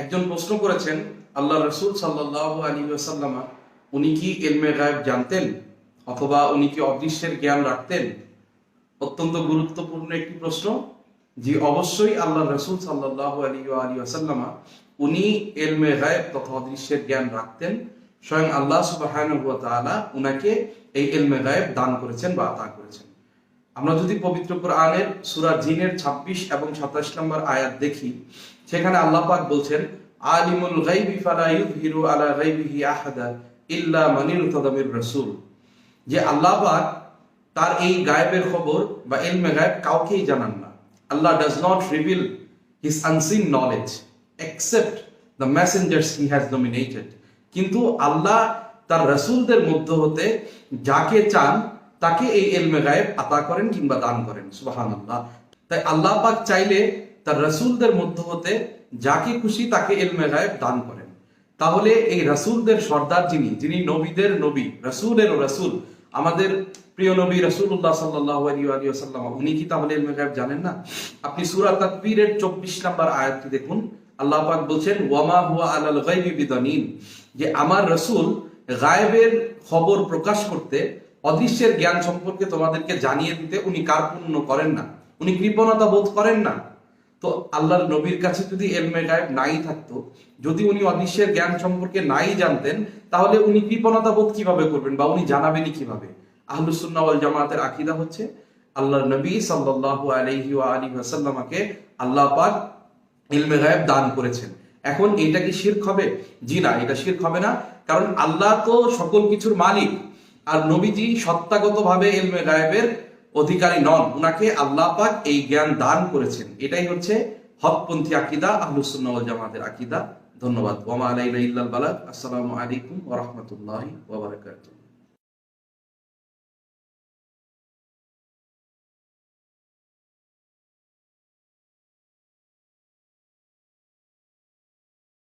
একজন প্রশ্ন করেছেন আল্লাহ রসুল সাল্লাহ আলী আসাল্লামা উনি কি এলমে গায়েব জানতেন অথবা উনি কি অদৃশ্যের জ্ঞান রাখতেন? অত্যন্ত গুরুত্বপূর্ণ একটি প্রশ্ন, যে অবশ্যই আল্লাহ রসুল সাল্লাহ আলী আলী আসাল্লামা উনি এলমে গায়েব তথা অদৃশ্যের জ্ঞান রাখতেন, স্বয়ং আল্লাহ সুবাহ উনাকে এই এলমে গায়েব দান করেছেন বা আতা করেছেন। আমরা যদি পবিত্র কোরআনের সুরা জিনের 26 এবং 27 নম্বর আয়াত দেখি সেখানে আল্লাহ পাক বলছেন, আলিমুল গাইবি ফালা ইউযহিরু আলা গাইবিহি আহাদা ইল্লা মান ইরতাদা রাসূল। যে আল্লাহ পাক তার এই গায়েবের খবর বা ইলমে গায়েব কাউকেই জানান না। Allah does not reveal his unseen knowledge except the messengers he has nominated কিন্তু আল্লাহ তার রাসূলদের মধ্য হতে যাকে চান, তাকে এই এলমে গায়েব আতা করেন কিংবা দান করেন। সুবাহান আল্লাহ তাই আল্লাহ পাক চাইলে তার রসুলদের মধ্য হতে যাকে খুশি তাকে এলমে গায়েব দান করেন। তাহলে এই রসুলদের সর্দার যিনি যিনি নবীদের নবী, রসুলের রসুল, আমাদের প্রিয় নবী রসুল্লাহ সাল্লাহ আলী আলী উনি কি তাহলে এলমে গায়েব জানেন না? আপনি সুরা তাকবীরের চব্বিশ নম্বর আয়াতটি দেখুন। আল্লাহ পাক বলছেন, ওয়ামা হুয়া আলাল গাইবি বিদানিন যে আমার রসুল গায়েবের খবর প্রকাশ করতে, অদৃশ্যের জ্ঞান সম্পর্কে তোমাদেরকে জানিয়ে দিতে উনি কার্পণ্য করেন না? উনি কৃপণতা বোধ করেন না? তো আল্লাহর নবীর কাছে যদি এলমে গায়েব নাই থাকতো, যদি উনি অদৃশ্যের জ্ঞান সম্পর্কে নাই জানতেন, তাহলে উনি কৃপণতা বোধ কীভাবে করবেন বা উনি জানাবেনই কীভাবে? আহলুসুন্না ওয়াল জামাতের আকিদা হচ্ছে, আল্লাহর নবী ওয়া আলিহি ওয়াসাল্লামকে আল্লাহ পাক ইলমে গায়েব দান করেছেন। এখন এটা কি শিরক হবে? জি না, এটা শিরক হবে না। কারণ আল্লাহ তো সকল কিছুর মালিক। আর নবীজি সত্তাগতভাবে এলমে গায়েবের অধিকারী নন, উনাকে আল্লাহ পাক এই জ্ঞান দান করেছেন। এটাই হচ্ছে হকপন্থী আকিদা আহলুসুন্নাহ ওয়াল জামাতের আকিদা। ধন্যবাদ। ওমা আলাইনা ইল্লাল বালাগ। আসসালামু আলাইকুম ওয়া রাহমাতুল্লাহি ওয়া বারাকাতুহু।